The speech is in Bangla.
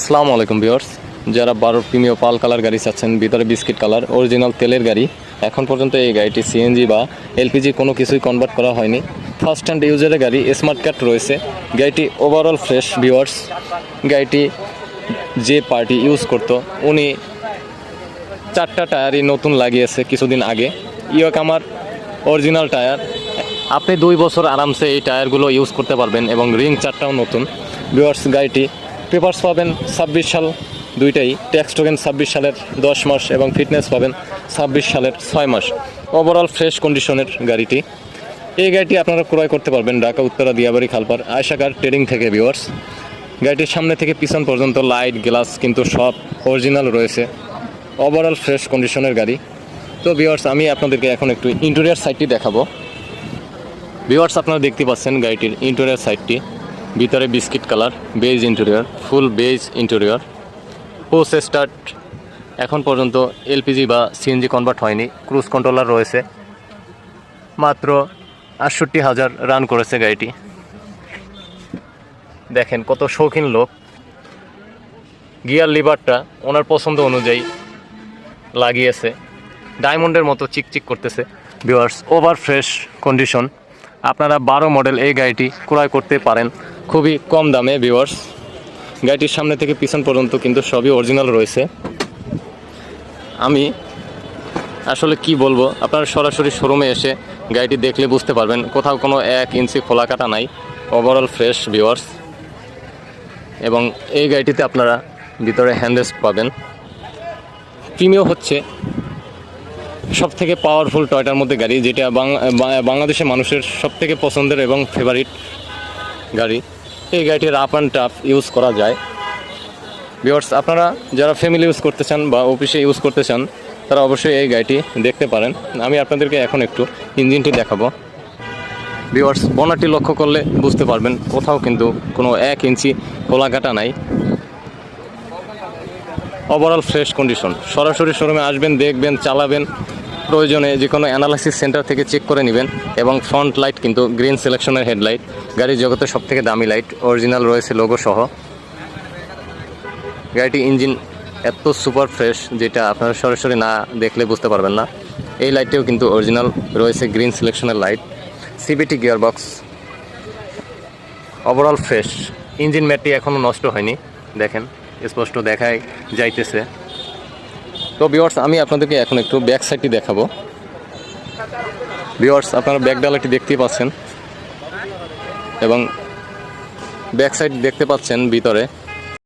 আসসালামু আলাইকুম ভিউয়ার্স। যারা বারো প্রিমিয় পাল কালার গাড়ি চাচ্ছেন, ভিতরে বিস্কিট কালার অরিজিনাল তেলের গাড়ি, এখন পর্যন্ত এই গাড়িটি সিএনজি বা এলপিজি কোনো কিছুই কনভার্ট করা হয়নি। ফার্স্ট হ্যান্ড ইউজারের গাড়ি স্মার্ট কার্ড রয়েছে। গাড়িটি ওভারঅল ফ্রেশ ভিউয়ার্স। গাড়িটি যে পার্টি ইউজ করতো, উনি চারটা টায়ারই নতুন লাগিয়েছে কিছুদিন আগে। ইয়ক আমার অরিজিনাল টায়ার। আপনি দুই বছর আরামসে এই টায়ারগুলো ইউজ করতে পারবেন এবং রিং চারটাও নতুন। ভিউয়ার্স, গাড়িটি পেপার্স পাবেন ছাব্বিশ সাল দুইটাই, ট্যাক্স টোকেন ছাব্বিশ সালের দশ মাস এবং ফিটনেস পাবেন ছাব্বিশ সালের ছয় মাস। ওভারঅল ফ্রেশ কন্ডিশনের গাড়িটি। এই গাড়িটি আপনারা ক্রয় করতে পারবেন ঢাকা, উত্তরা, দিয়াবাড়ি খালপার আয়সাকার ট্রেডিং থেকে ভিওয়ার্স গাড়িটির সামনে থেকে পিছন পর্যন্ত লাইট গ্লাস কিন্তু সব অরিজিনাল রয়েছে। ওভারঅল ফ্রেশ কন্ডিশনের গাড়ি। তো ভিওয়ার্স আমি আপনাদেরকে এখন একটু ইন্টেরিয়ার সাইডটি দেখাবো। ভিওয়ার্স আপনারা দেখতে পাচ্ছেন গাড়িটির ইন্টেরিয়ার সাইডটি ভিতরে biscuit colour, beige interior, full beige interior. Post start. এখন পর্যন্ত এলপিজি বা সিএনজি কনভার্ট হয়নি ক্রুজ কন্ট্রোলার রয়েছে। মাত্র আটষট্টি হাজার রান করেছে গাড়িটি। দেখেন কত শৌখিন লোক। গিয়ার লিভারটা ওনার পছন্দ অনুযায়ী লাগিয়েছে। ডায়মন্ডের মতো চিকচিক করতেছে। ভিউয়ার্স, ওভার ফ্রেশ কন্ডিশন আপনারা বারো মডেল এই গাড়িটি ক্রয় করতে পারেন। খুবই কম দামে ভিউয়ার্স গাড়িটির সামনে থেকে পিছন পর্যন্ত কিন্তু সবই অরিজিনাল রয়েছে। আমি আসলে কি বলব, আপনারা সরাসরি শোরুমে এসে গাড়িটি দেখলে বুঝতে পারবেন, কোথাও কোনো এক ইঞ্চি খোলা কাটা নাই ওভারঅল ফ্রেশ ভিউয়ার্স এবং এই গাড়িটিতে আপনারা ভিতরে হ্যান্ডেস পাবেন। প্রিমিও হচ্ছে সব থেকে পাওয়ারফুল টয়টার মধ্যে গাড়ি, যেটা বাংলাদেশের মানুষের সব থেকে পছন্দের এবং ফেভারিট গাড়ি। এই গাড়িটির আপ অ্যান্ড টাফ ইউজ করা যায়। ভিওর্স আপনারা যারা ফ্যামিলি ইউজ করতে চান বা অফিসে ইউজ করতে চান, তারা অবশ্যই এই গাড়িটি দেখতে পারেন। আমি আপনাদেরকে এখন একটু ইঞ্জিনটি দেখাবো। ভিওয়ার্স বনারটি লক্ষ্য করলে বুঝতে পারবেন, কোথাও কিন্তু কোনো এক ইঞ্চি খোলা কাটা নাই। ওভারঅল ফ্রেশ কন্ডিশন সরাসরি শোরুমে আসবেন, দেখবেন, চালাবেন। প্রয়োজনে যে কোনো অ্যানালাইসিস সেন্টার থেকে চেক করে নেবেন এবং ফ্রন্ট লাইট কিন্তু গ্রিন সিলেকশনের হেডলাইট গাড়ির জগতে সব থেকে দামি লাইট অরিজিনাল রয়েছে লোগো সহ। গাড়িটি ইঞ্জিন এত সুপার ফ্রেশ যেটা আপনারা সরাসরি না দেখলে বুঝতে পারবেন না। এই লাইটটিও কিন্তু অরিজিনাল রয়েছে green সিলেকশনের light CVT gearbox overall fresh engine ম্যাটটি এখনও নষ্ট হয়নি, দেখেন, স্পষ্ট দেখাই যাইতেছে। তো বিওয়ার্স আমি আপনাদেরকে এখন একটু ব্যাক সাইডটি দেখাবো। বিওয়ার্স আপনারা ব্যাক ডালাটি দেখতেই পাচ্ছেন। এবং ব্যাক সাইড দেখতে পাচ্ছেন ভিতরে।